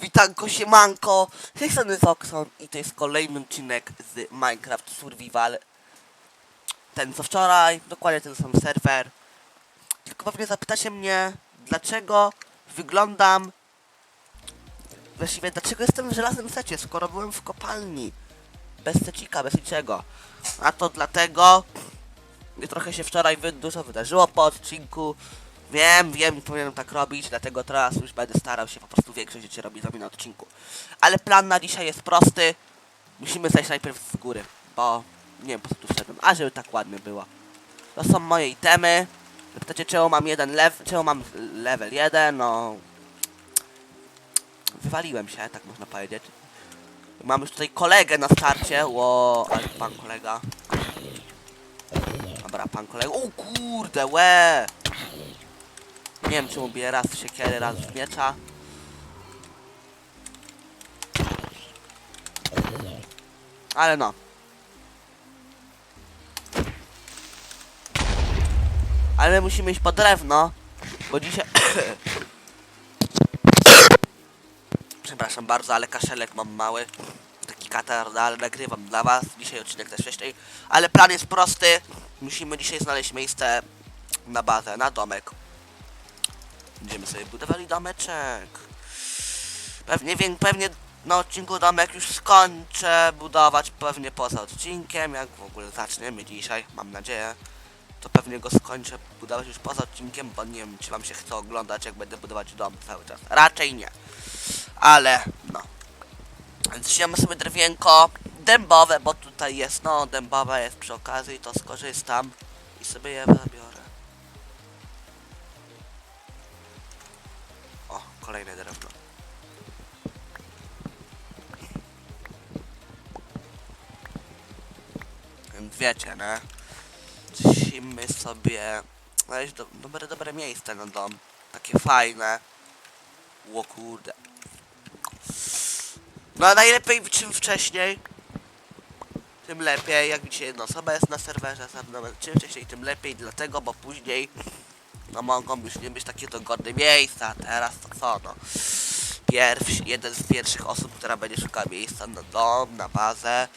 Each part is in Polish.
Witanko, siemanko, z tej strony Zoxon i to jest kolejny odcinek z Minecraft Survival. Ten co wczoraj, dokładnie ten sam serwer. Tylko pewnie zapytacie mnie, dlaczego wyglądam... Właściwie, dlaczego jestem w żelaznym secie, skoro byłem w kopalni. Bez secika, bez niczego. A to dlatego, trochę się wczoraj dużo wydarzyło po odcinku. Wiem, wiem, nie powinienem tak robić, dlatego teraz już będę starał się po prostu większość rzeczy robić wami na odcinku. Ale plan na dzisiaj jest prosty. Musimy zejść najpierw z góry, bo nie wiem po co tu wszedłem, a żeby tak ładnie było. To są moje itemy. Pytacie czemu mam jeden level, czemu mam level 1, no... Wywaliłem się, tak można powiedzieć. Mam już tutaj kolegę na starcie, ło, ale pan kolega. Dobra, pan kolega, o kurde, łe! Nie wiem czemu bije raz w siekiery, raz w miecza. Ale no. Ale musimy iść po drewno, bo dzisiaj... Przepraszam bardzo, ale kaszelek mam mały. Taki katar, ale nagrywam dla was. Dzisiaj odcinek też wcześniej. Ale plan jest prosty. Musimy dzisiaj znaleźć miejsce na bazę, na domek. Będziemy sobie budowali domeczek. Pewnie, pewnie na odcinku domek już skończę budować, pewnie poza odcinkiem, jak w ogóle zaczniemy dzisiaj, mam nadzieję. To pewnie go skończę budować już poza odcinkiem, bo nie wiem, czy wam się chce oglądać, jak będę budować dom cały czas. Raczej nie. Ale, no. Wziąłem sobie drewienko dębowe, bo tutaj jest, no, dębowe jest przy okazji, to skorzystam i sobie je zabiorę. Kolejne drewno. Wiecie, nie? Musimy sobie znaleźć do, dobre, dobre miejsce na dom. Takie fajne. Ło kurde. No najlepiej czym wcześniej, tym lepiej. Jak widzicie, jedna osoba jest na serwerze, ze mną. czym wcześniej, tym lepiej, dlatego, bo później no mogą już nie być takie dogodne miejsca. Teraz to co, no. Pierwszy, jeden z pierwszych osób, która będzie szukała miejsca na dom, na bazę,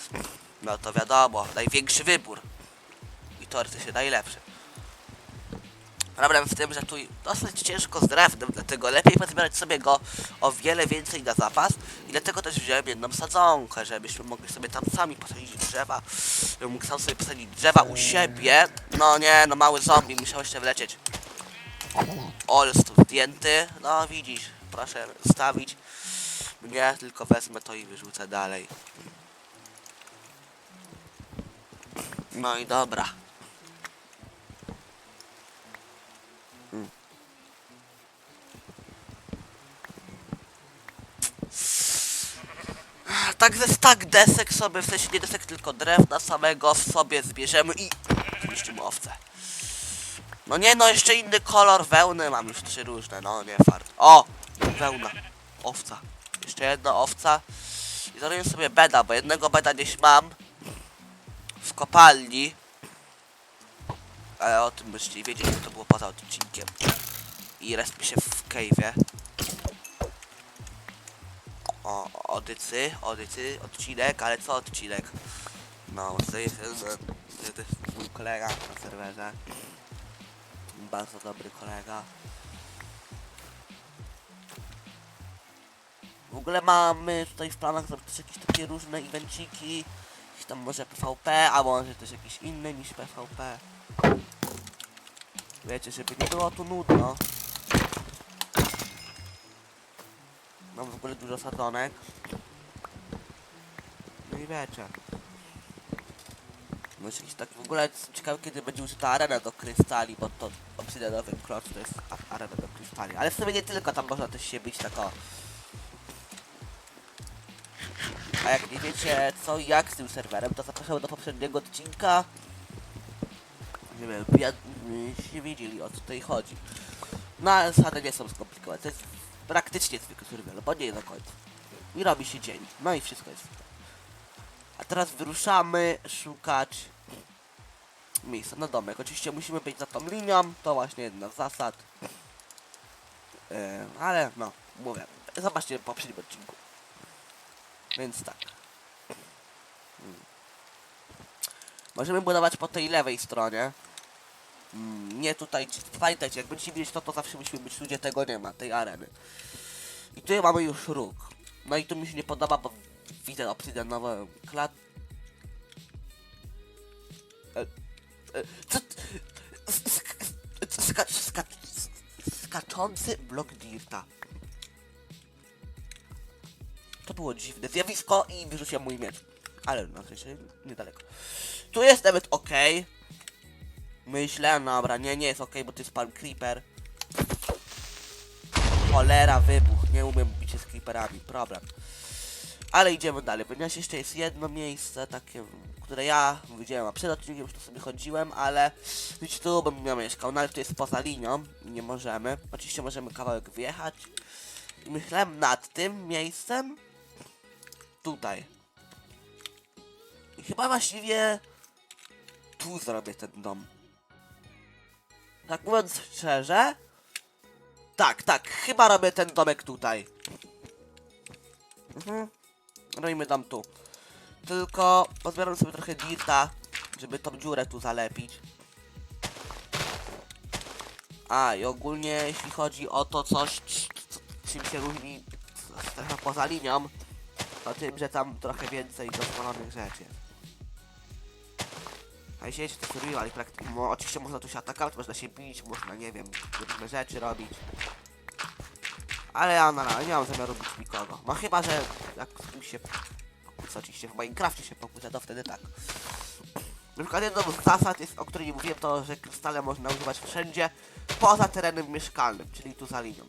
no to wiadomo, największy wybór. I teoretycznie najlepszy. Problem w tym, że tu dosyć ciężko z drewnem, dlatego lepiej pozbierać sobie go o wiele więcej na zapas i dlatego też wziąłem jedną sadzonkę, żebyśmy mogli sobie tam sami posadzić drzewa, żebym mógł sam sobie posadzić drzewa u siebie. No nie, no mały zombie musiał jeszcze wlecieć. Ols tu zdjęty, no widzisz, proszę stawić mnie, tylko wezmę to i wyrzucę dalej. No i dobra. Tak ze stak desek sobie, w sensie nie desek, tylko drewna samego sobie zbierzemy i zniszczymy owce. No nie no, jeszcze inny kolor wełny, mam już trzy różne, no nie fart. O! Wełna. Owca. Jeszcze jedna owca. I zrobię sobie beda, bo jednego beda gdzieś mam w kopalni. Ale o tym byście wiedzieli, bo to było poza odcinkiem. I respi się w cave'ie. O, odycy, odycy, odcinek, ale co odcinek? No, to jest, to jest mój kolega na serwerze. Bardzo dobry kolega. W ogóle mamy tutaj w planach zrobić jakieś takie różne evenciki. Jakieś tam może PvP, a może też jakieś inne niż PvP. Wiecie, żeby nie było tu nudno. Mam w ogóle dużo sadzonek. No i wiecie. Jakiś tak w ogóle ciekawe kiedy będzie użyta arena do krystali, bo to obsydianowy klocz to jest arena do krystali. Ale w sumie nie tylko, tam można też się bić tak o. A jak nie wiecie co i jak z tym serwerem, to zapraszam do poprzedniego odcinka. Nie wiem, ja, się wiedzieli o co tutaj chodzi. No ale zasady nie są skomplikowane, to jest praktycznie zwykły survival, bo nie do końca. I robi się dzień, no i wszystko jest. A teraz wyruszamy szukać miejsca na domek. Oczywiście musimy być za tą linią, to właśnie jedna z zasad. Yy, ale no, mówię, zobaczcie w poprzednim odcinku. Więc tak. Mm. Możemy budować po tej lewej stronie. Mm, Nie tutaj, pamiętajcie, jak będziecie widzieć to, to zawsze musimy być ludzie, tego nie ma, tej areny. I tutaj mamy już róg. No i tu mi się nie podoba, bo widzę obsydianową klat... skaczący blok dirta. To było dziwne zjawisko i wyrzuciłem mój miecz. Ale na szczęście niedaleko. Tu jest nawet ok. Myślę, dobra, nie, nie jest ok, bo to jest pan creeper. Cholera, wybuch. Nie umiem bić się z creeperami, problem. Ale idziemy dalej, ponieważ jeszcze jest jedno miejsce takie, które ja widziałem, a przed odcinkiem już tu sobie chodziłem, ale wiecie, tu bym mieszkał, no ale to jest poza linią i nie możemy. Oczywiście możemy kawałek wjechać. I myślałem nad tym miejscem tutaj. I chyba właściwie tu zrobię ten dom. Tak mówiąc szczerze, tak, tak, chyba robię ten domek tutaj. Mhm. Robimy dom tu. Tylko pozbieram sobie trochę dirta, żeby tą dziurę tu zalepić. A, i ogólnie jeśli chodzi o to coś, czym się różni trochę poza linią, to tym, że tam trochę więcej dozwolonych rzeczy. A jeśli jest to survival i praktycznie, oczywiście można tu się atakować, można się bić, można, nie wiem, różne rzeczy robić. Ale ja na razie nie mam zamiaru bić nikogo. No chyba, że jak tu się oczywiście w Minecrafcie się pokłóca, to wtedy tak. Na przykład jedną z zasad, jest, o której mówiłem, to, że krystale można używać wszędzie, poza terenem mieszkalnym, czyli tu za linią.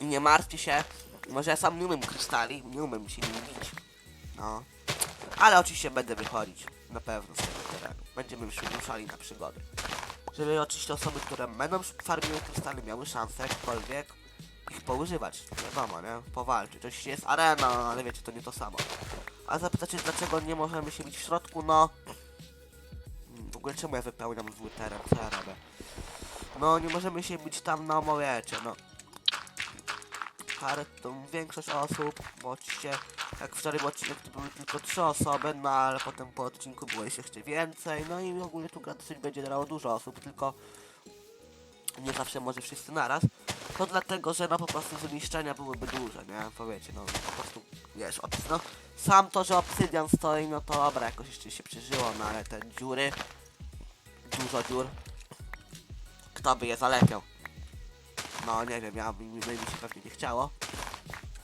I nie martwcie się, może ja sam nie umiem krystali, nie umiem się nimi bić. No. Ale oczywiście będę wychodzić, na pewno z tego terenu. Będziemy już ruszali na przygody. Żeby oczywiście osoby, które będą farmiły krystale miały szansę jakkolwiek poużywać. Wiadomo, nie? Powalczyć. Oczywiście jest arena, ale wiecie, to nie to samo. A zapytacie, dlaczego nie możemy się bić w środku? No... W ogóle czemu ja wypełniam zły teren? Co ja robię? No, nie możemy się bić tam na omowiecie, no. Parę, to większość osób, bo oczywiście jak wczoraj był odcinek to były tylko trzy osoby, no ale potem po odcinku było ich jeszcze więcej, no i ogólnie tu gra dosyć będzie grało dużo osób, tylko nie zawsze może wszyscy naraz. To dlatego, że no po prostu zniszczenia byłyby duże, nie? Powiecie, no po prostu, wiesz, obs no sam to, że obsydian stoi, no to dobra, jakoś jeszcze się przeżyło, no ale te dziury, dużo dziur, kto by je zalepiał? No nie wiem, ja mi, mi mi się pewnie nie chciało,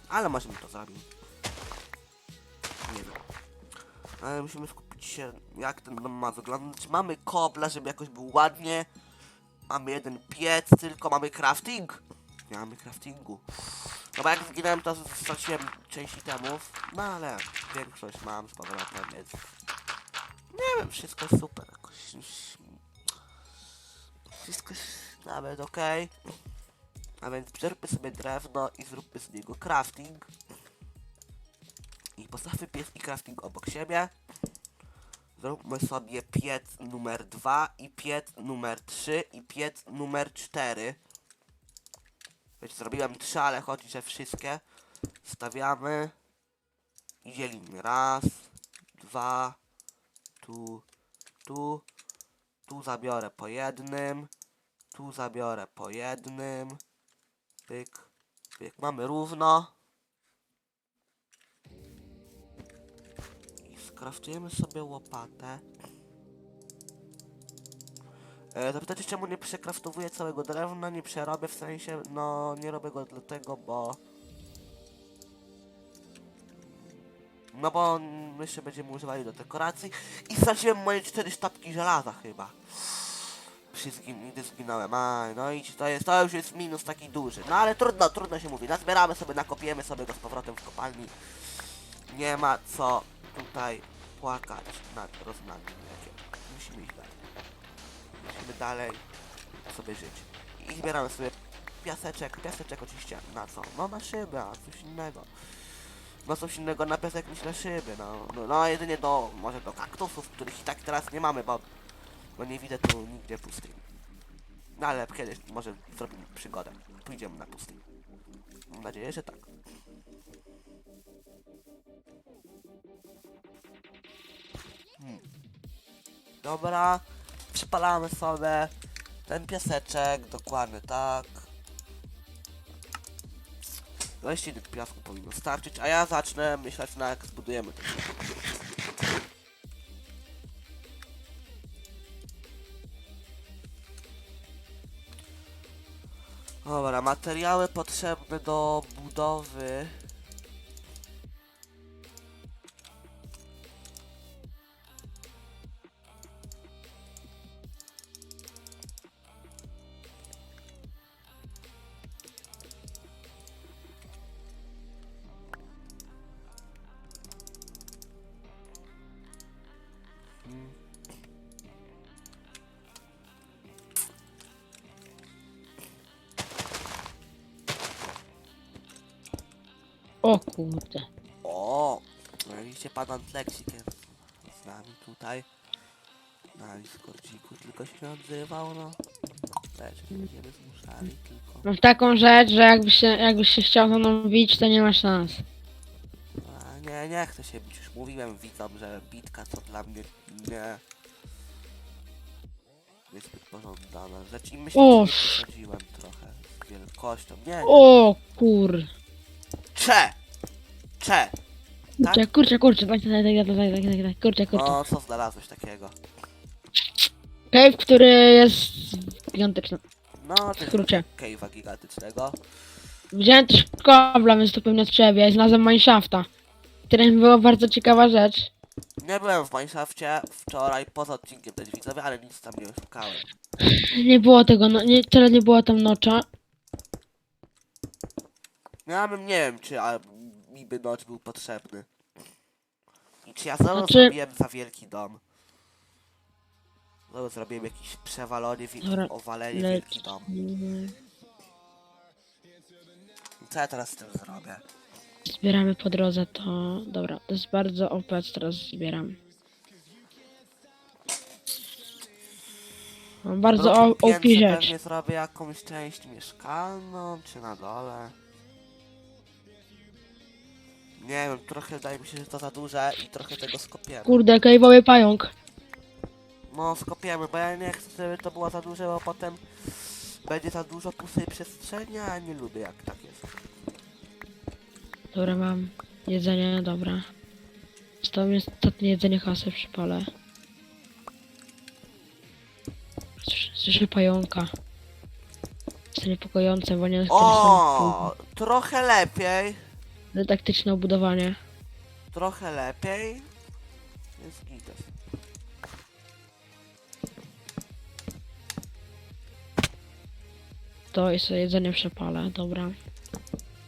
ale może mi to zrobił. Nie wiem. Ale musimy skupić się, jak ten dom ma wyglądać. Mamy kobla, żeby jakoś był ładnie. Mamy jeden piec, tylko mamy crafting. Nie mamy craftingu. No bo jak zginąłem, to straciłem część itemów. No ale większość mam z powrotem, więc... Nie wiem, wszystko jest super. Jakoś... Wszystko jest nawet okej. A więc zróbmy sobie drewno i zróbmy z niego crafting. I postawmy piec i crafting obok siebie. Zróbmy sobie piec numer 2 i piec numer 3 i piec numer 4. Wiecie, zrobiłem 3, ale chodzi, że wszystkie stawiamy i dzielimy. Raz, dwa, tu, tu, tu zabiorę po jednym, tu zabiorę po jednym, pyk, pyk. Mamy równo. I skraftujemy sobie łopatę. E, zapytacie czemu nie przekraftowuję całego drewna, nie przerobię w sensie, no nie robię go dlatego, bo... No bo jeszcze będziemy używali do dekoracji i straciłem moje cztery sztabki żelaza chyba. Przy zgin gdy zginąłem, a no i to jest, to już jest minus taki duży. No ale trudno, trudno się mówi, nazbieramy sobie, nakopiemy sobie go z powrotem w kopalni. Nie ma co tutaj płakać nad rozmaniem. Musimy iść dalej. Dalej sobie żyć. I zbieramy sobie piaseczek. Piaseczek oczywiście na co? No na szybę, a coś innego. No coś innego na piasek niż na szyby, no. No, no jedynie do, może do kaktusów, których i tak teraz nie mamy, bo, bo nie widzę tu nigdzie pustyni. No ale kiedyś może zrobimy przygodę. Pójdziemy na pustynię. Mam nadzieję, że tak. Hmm. Dobra, przypalamy sobie ten piaseczek, dokładnie tak. 20 tych piasku powinno starczyć, a ja zacznę myśleć na jak zbudujemy to. Dobra, materiały potrzebne do budowy. O kurde. O, widzicie pan Antleksik jest z nami tutaj. Na Discordziku tylko się nie odzywał, no. Lecz nie będziemy zmuszali, tylko... Mam taką rzecz, że jakbyś się, jakbyś się chciał ze mną bić, to nie ma szans. A, nie, nie chcę się bić, już mówiłem widzom, że bitka to dla mnie nie... Niezbyt pożądana rzecz i myślę, O, że przesadziłem trochę z wielkością. Nie, nie. O kur... Cze! Cze! Tak? Kurczę, kurczę, kurczę, daj, daj, daj, daj, daj, daj, daj, kurczę, kurczę. No, co znalazłeś takiego? Cave, który jest gigantyczny. No, to skrócie. cave'a gigantycznego. Widziałem też kobla, więc to pewnie trzeba. i znalazłem mineshafta. Którym była bardzo ciekawa rzecz. Nie byłem w Minecrafcie wczoraj, poza odcinkiem też widzowie, ale nic tam nie szukałem. Nie było tego, no, nie, tyle nie było tam nocza. Ja bym nie wiem, czy a, mi by noc był potrzebny. I czy ja znowu Znaczy- zrobiłem za wielki dom. Znowu zrobiłem jakiś przewalony, wi- Dobra, owalenie wielki dom. Co ja teraz z tym zrobię? Zbieramy po drodze to... Dobra, to jest bardzo OP, co teraz zbieram. Mam bardzo o- OP piętrze rzecz. pewnie zrobię jakąś część mieszkalną, czy na dole. Nie wiem, trochę wydaje mi się, że to za duże i trochę tego skopiemy. Kurde, cave'owy pająk. No, skopiemy, bo ja nie chcę, żeby to było za duże, bo potem będzie za dużo pustej przestrzeni, a nie lubię jak tak jest. Dobra, mam jedzenie, dobra. To jest ostatnie jedzenie hasę przypalę. Słyszę- Słyszę pająka. Jest to niepokojące, bo nie O, trochę lepiej, taktyczne obudowanie. trochę lepiej. Jest gites. To jest jedzenie przepale, dobra.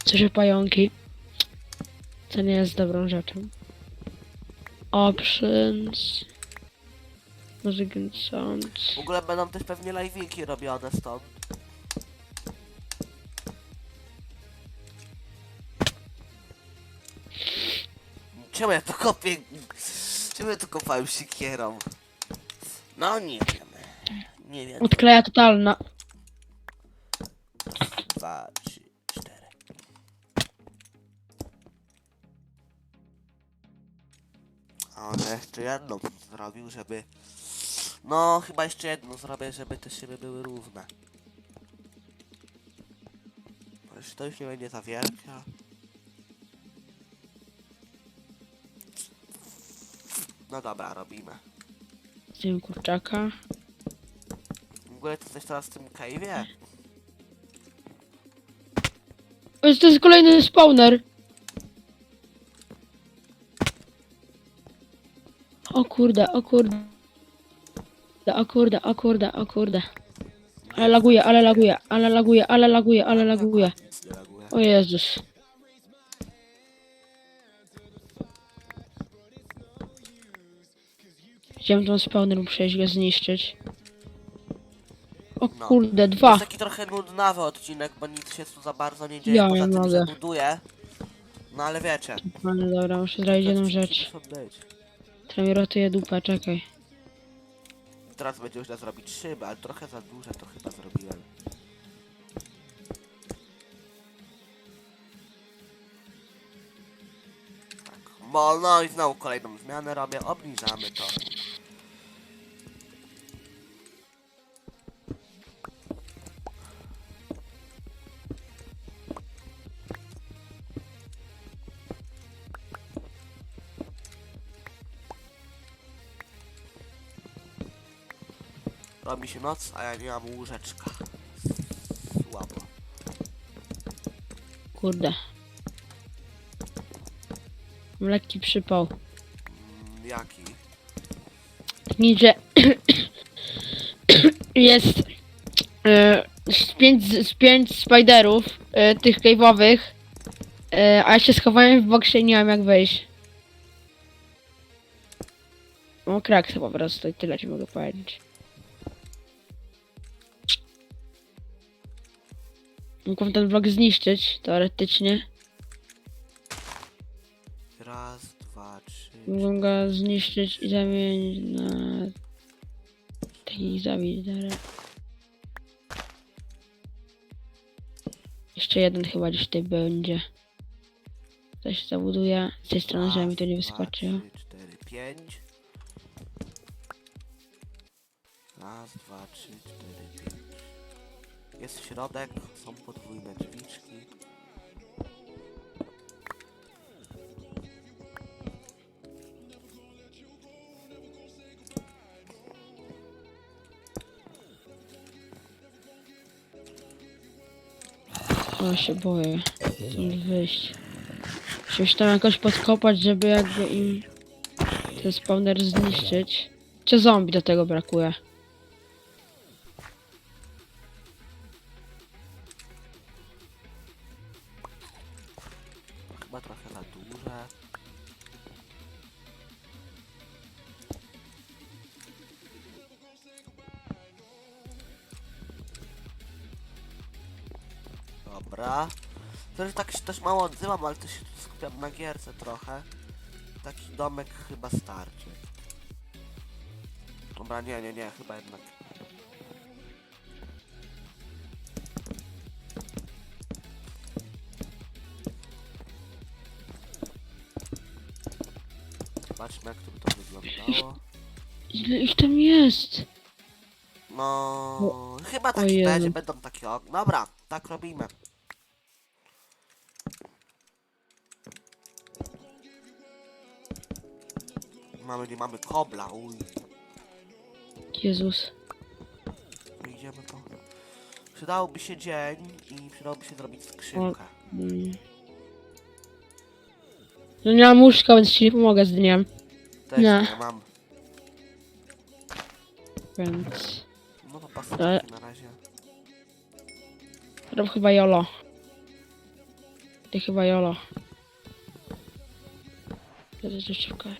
Słyszę pająki. Co nie jest dobrą rzeczą. Options. Muzykin sound. W ogóle będą też pewnie live'iki robione stąd. Czemu ja to kopię? Czemu ja to kopałem siekierą? No nie wiem. Nie wiem. Odkleja totalna. Dwa, trzy, cztery. A on jeszcze jedną zrobił, żeby... No, chyba jeszcze jedną zrobię, żeby te szyby były równe. Jeśli to już nie będzie za wielkie. No dobra, robimy. Z tym kurczaka. W ogóle to coś teraz w tym cave'ie? O, jest- To jest kolejny spawner. O kurde, o kurde. O kurde, o kurde, o kurde. Ale laguje, ale laguje, ale laguje, ale laguje, ale laguje. Nic nie laguje. O Jezus. Chciałem tą spawner przejść go zniszczyć. O No. kurde, To dwa. jest taki trochę nudnawy odcinek, bo nic się tu za bardzo nie dzieje, Ja poza nie tym, że mogę. buduję. No ale wiecie. Ale dobra, muszę zrobić jedną rzecz, która mi ratuje dupę, czekaj. Teraz będzie można zrobić szyby, ale trochę za duże to chyba zrobiłem. Tak, wolno i znowu kolejną zmianę robię, obniżamy to. Robi się noc, a ja nie mam łóżeczka. Słabo. Kurde. Mam lekki przypał. Mm, Jaki? Taki, że jest e, z pięć, z pięć spiderów, e, tych cave'owych, e, a ja się schowałem w boksie i nie mam jak wejść. O, krak po prostu i tyle ci mogę powiedzieć. Mógłbym ten blok zniszczyć, teoretycznie. Raz, dwa, trzy. Mógłbym go zniszczyć i zamienić na taki zabić dalej. Jeszcze jeden chyba gdzieś tutaj będzie. Coś zabuduje. Z tej strony, żeby mi to nie wyskoczyło. Dwa, trzy, cztery, pięć. Raz, dwa, trzy, cztery, pięć. Jest środek, są podwójne drzwiczki. O, się boję. Stąd wyjść. Muszę się tam jakoś podkopać, żeby jakby im ten spawner zniszczyć. Czy zombie do tego brakuje? Dobra. To, że tak się też mało odzywam, ale to się tu skupiam na gierce trochę. Taki domek chyba starczy. Dobra, nie, nie, nie, chyba jednak. Zobaczmy jak to by to wyglądało. Ile ich tam jest? No, chyba tak o Jezu. będzie, będą takie okna. Dobra, tak robimy. Mamy, nie mamy kobla, uj. Jezus. Idziemy po... Przydałby się dzień i przydałoby się zrobić skrzynkę. Mm. No nie mam łóżka, więc ci nie pomogę z dniem. Też nie. nie mam. Więc... No to Ale- pasuje na razie. Rob chyba jolo. Ty chyba jolo. Ja też jeszcze szukam.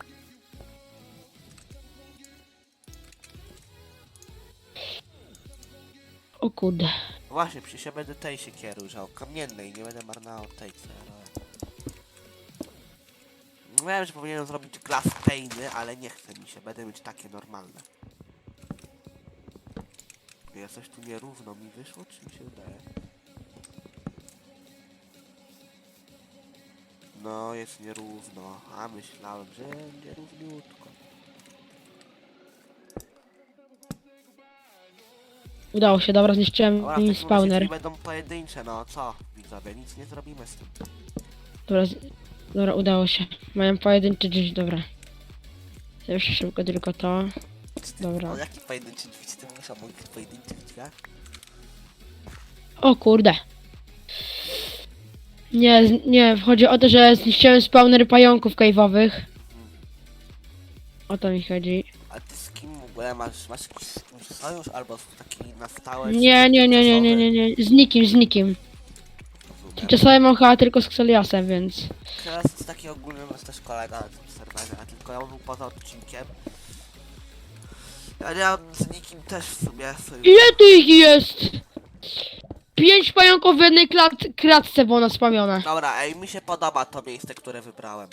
Kurde. Właśnie, przecież ja będę tej siekiery używał, kamiennej, nie będę marnował tej co robię. Wiem, że powinienem zrobić glass painy, ale nie chce mi się, będę mieć takie normalne. Ja coś tu nierówno mi wyszło, czy mi się wydaje? No, jest nierówno, a myślałem, że będzie Udało się, dobra, zniszczyłem Dobra, w takim spawner. będą pojedyncze, no co? Widzowie, nic nie zrobimy z tym. Dobra, z... dobra, udało się. Mają pojedyncze drzwi, dobra. Jeszcze szybko tylko to. Dobra. O jakich pojedynczych drzwi ty mówisz o moich pojedynczych drzwiach? O kurde. Nie, z- nie, chodzi o to, że zniszczyłem spawner pająków cave'owych. O to mi chodzi. Ogóle masz? Masz jakiś sojusz albo taki na stałe? Nie, nie, nie, nie, nie, nie, nie. Z nikim, z nikim. Rozumiem. Czasami mam chyba tylko z Xeliasem, więc... Teraz jest taki ogólny, jest też kolega na tym serwerze, a tylko ja był poza odcinkiem. Ja nie mam z nikim też w sumie sojusz. Ile tu ich jest? Pięć pająków w jednej klat klatce było naspamione. Dobra, ej, mi się podoba to miejsce, które wybrałem.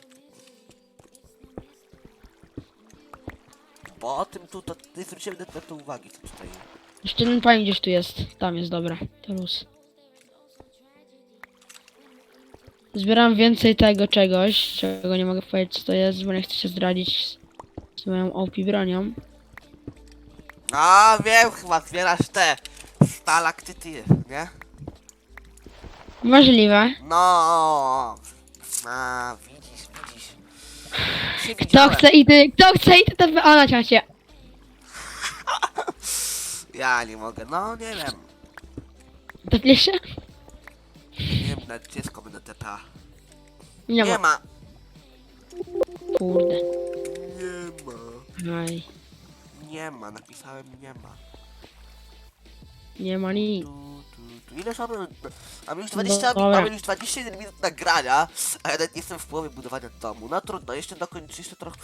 Bo o tym tu, to nie zwróciłem na to uwagi, co tutaj. Jeszcze jeden pająk gdzieś tu jest. Tam jest, dobra. To luz. Zbieram więcej tego czegoś, czego nie mogę powiedzieć co to jest, bo nie chcę się zdradzić z moją OP bronią. A wiem, chyba zbierasz te stalaktyty, nie? Możliwe. No. A, widzisz, widzisz. Kto widziałem. chce i ty, kto chce i ty, to wy- o na. Ja nie mogę, no nie wiem. Tepniesz się? Nie wiem, nawet dziecko będę TPA. Nie Nie ma. ma. Kurde. Nie ma. Aj. Nie ma, napisałem nie ma. Nie ma nic. Tu, tu, tu. Ile mamy? Mamy już 20, No, mamy już 21 minut nagrania, a ja nawet nie jestem w połowie budowania domu. No trudno, jeszcze dokończę, jeszcze trochę.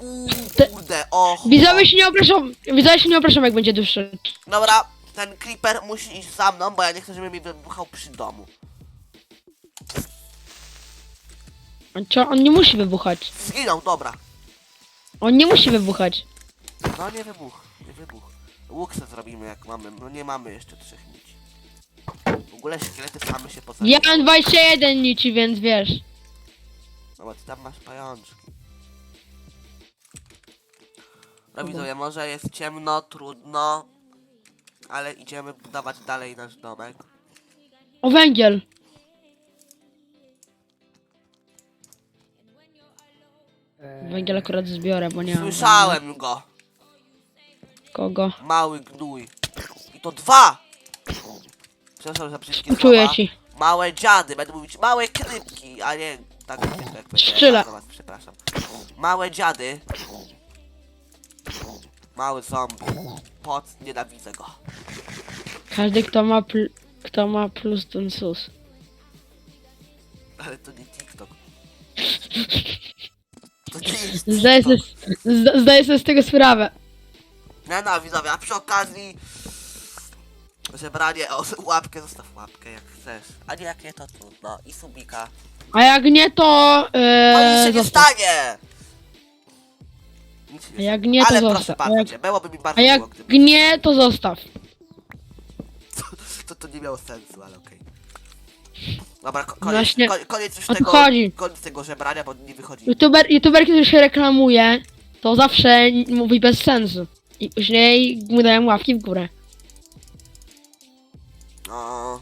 Uuu, kurde, o. Widzowie się nie oproszą, widzowie się nie oproszą jak będzie dłuższy. Dobra, ten creeper musi iść za mną, bo ja nie chcę, żeby mi wybuchał przy domu. On, co, on nie musi wybuchać. Zginął, dobra. On nie musi wybuchać. No nie wybuch, nie wybuch. Łuk se zrobimy jak mamy, no nie mamy jeszcze trzech ogóle szkielety same się Ja pozabiją. mam 21 nici, więc wiesz. No bo ty tam masz pajączki. No widzowie, może jest ciemno, trudno, ale idziemy budować dalej nasz domek. O węgiel. Węgiel akurat zbiorę, bo nie mam. Słyszałem go. Kogo? mały gnój. I to dwa! Przepraszam za Czuję słowa. ci. Małe dziady, będę mówić małe krypki, a nie tak jak powiedziałem. Za was, Przepraszam. Małe dziady. Mały zombie. Pot, nienawidzę go. Każdy kto ma pl kto ma plus ten sus. Ale to nie TikTok. To nie jest Zdaję sobie, TikTok. zda- zdaję sobie z tego sprawę. Nie no, widzowie, a przy okazji... Zebranie, o, łapkę, zostaw łapkę jak chcesz. A nie, jak nie, to trudno. I subika. A jak nie to... Nic Yy, się nie zostaw. stanie! Nic się A nie jak nie, to Ale zostaw. proszę A bardzo jak- cię, byłoby mi bardzo A jak miło, gdyby... nie, to zostaw. To, to nie miało sensu, ale okej. Dobra, ko- koniec, Właśnie, ko- koniec już o to tego, chodzi. koniec tego żebrania, bo nie wychodzi. YouTuber, YouTuber, który się reklamuje, to zawsze mówi bez sensu. I później mu dają łapki w górę. No,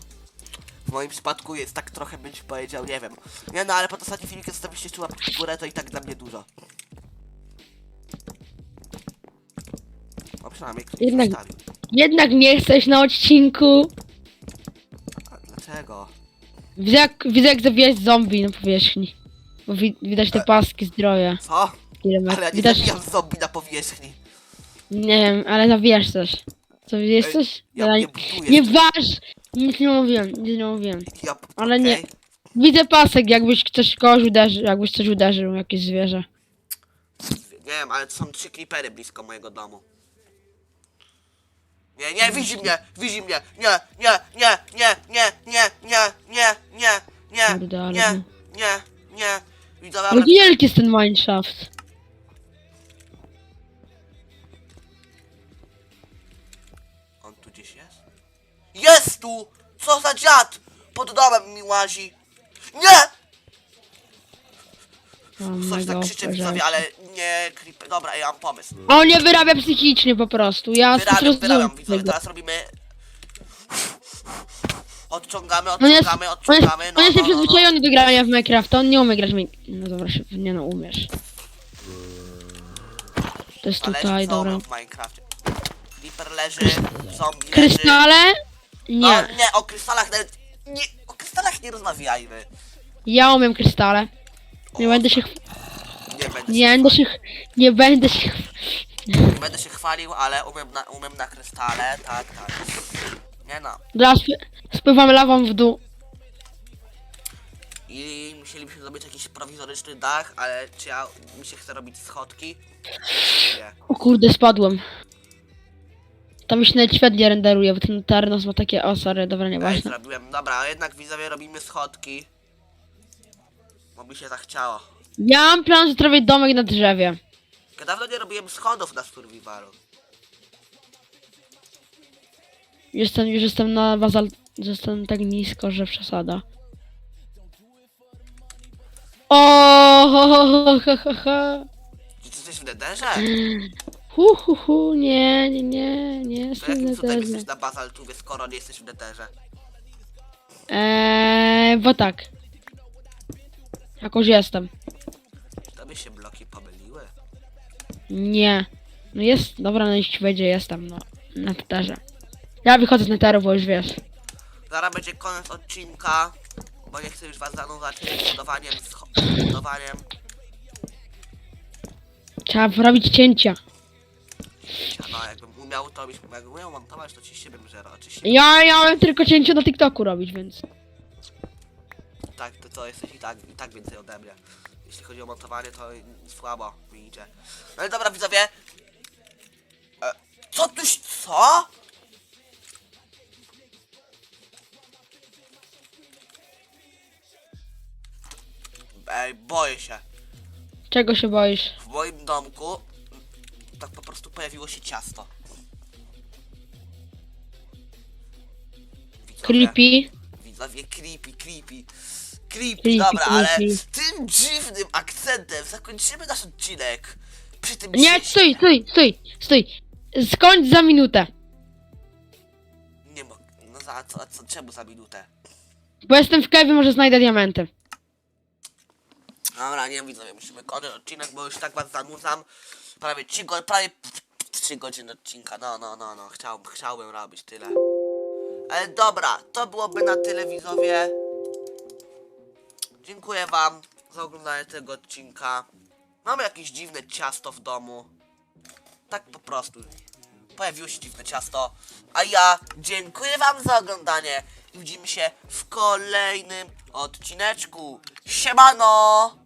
w moim przypadku jest tak trochę, bym powiedział, nie wiem. Nie no, ale pod ostatnim filmikiem zostawiliście jeszcze łapki w górę, to i tak dla mnie dużo. No przynajmniej ktoś Jednak- zostawił. Jednak nie jesteś na odcinku. A dlaczego? Widzę jak, widzę jak zabijać zombie na powierzchni. Bo wi widać te paski zdrowia. Co? Ile ma- Ale ja nie widać, zabijam zombie na powierzchni. nie wiem, ale zabijasz coś. Co widzisz Ej, coś? Ja buduję. nie waż! Nic nie mówiłem, nic nie mówiłem. Ja, ale nie. okej. Widzę pasek, jakbyś ktoś kogoś uderzył, jakbyś coś uderzył, jakieś zwierzę. Nie wiem, ale to są trzy creepery blisko mojego domu. Nie, nie, widzi mnie, widzi mnie, nie, nie, nie, nie, nie, nie, nie, nie, nie, nie, Kurde, ale nie, no. nie, nie, widzowie, Ale ale... wielki jest ten mineshaft. On tu gdzieś jest? Jest tu! Co za dziad! Pod domem mi łazi. Nie! Coś tak krzyczę widzowie, ale nie creeper. Dobra, ja mam pomysł. On nie wyrabia psychicznie po prostu. Ja Wyrabiam, wyrabiam, widzowie, teraz robimy... Odciągamy, On jest, odciągamy, on jest, odciągamy, no, on jest no, no, no. nieprzyzwyczajony do grania w Minecraft, on nie umie grać w Minecraft. No dobra, się- nie no, umiesz. To jest tutaj, co dobra. w Minecrafcie. Creeper leży, zombie leży. Krystale? Nie, No, nie, o krystalach nawet... Nie, o krystalach nie rozmawiajmy. ja umiem krystale. Nie O, będę się, Nie będę nie się będę się, nie będę się, Nie będę się chwalił, ale umiem na, umiem na krystale, tak, tak. Nie no. Teraz sp- spływam lawą w dół. I musielibyśmy zrobić jakiś prowizoryczny dach, ale czy ja mi się chce robić schodki? Nie. O kurde, spadłem. To mi się nawet świetnie renderuje, bo ten Tarnos ma takie, o sorry, dobra, Ej, nieważne. zrobiłem. Dobra, a jednak widzowie robimy schodki. Bo mi się zachciało. Ja mam plan, że zrobię domek na drzewie. Ja dawno nie robiłem schodów na survivalu. Jestem, już jestem na bazalt, jestem tak nisko, że przesada. ho, ho, ho, ho, ho. Czy ty jesteś w nederze? Hu, hu, hu, nie, nie, nie, nie To jestem jakim na cudem jesteś na bazaltówie, skoro nie jesteś w? Eee, bo tak. Jakoś jestem. Czy tobie się bloki pomyliły? Nie. No jest, dobra, no jeśli będzie, jestem, no. Na terze. Ja wychodzę z neteru, bo już wiesz. Zaraz będzie koniec odcinka, bo nie chcę już was zanudzać z budowaniem, z ho- budowaniem. Trzeba robić cięcia. No, jakbym umiał to, byś, jakbym umiał montować, to ci bym żero, oczywiście. Ja miałem tylko cięcie na TikToku robić, więc. Tak, to, to jesteś i tak, i tak więcej ode mnie. Jeśli chodzi o montowanie, to słabo mi idzie. No ale dobra, widzowie. E, co tuś, co? Ej, boję się. Czego się boisz? W moim domku tak po prostu pojawiło się ciasto. Widzowie, Creepy. Widzowie, creepy, creepy. Creepy, Creepy, dobra, ale creepy. tym dziwnym akcentem zakończymy nasz odcinek. Przy tym Nie, się- stój, stój, stój, stój. Skończ za minutę. Nie mogę. No za co, co, czemu za minutę? Bo jestem w kewie, może znajdę diamenty. Dobra, nie widzowie, musimy kończyć odcinek, bo już tak was zanudzam. Prawie 3 go, prawie 3 godziny odcinka. No, no, no, no, Chciał, chciałbym robić tyle. Ale dobra, to byłoby na tyle. Dziękuję wam za oglądanie tego odcinka. Mamy jakieś dziwne ciasto w domu. Tak po prostu. Pojawiło się dziwne ciasto. A ja dziękuję wam za oglądanie. Widzimy się w kolejnym odcineczku. Siemano!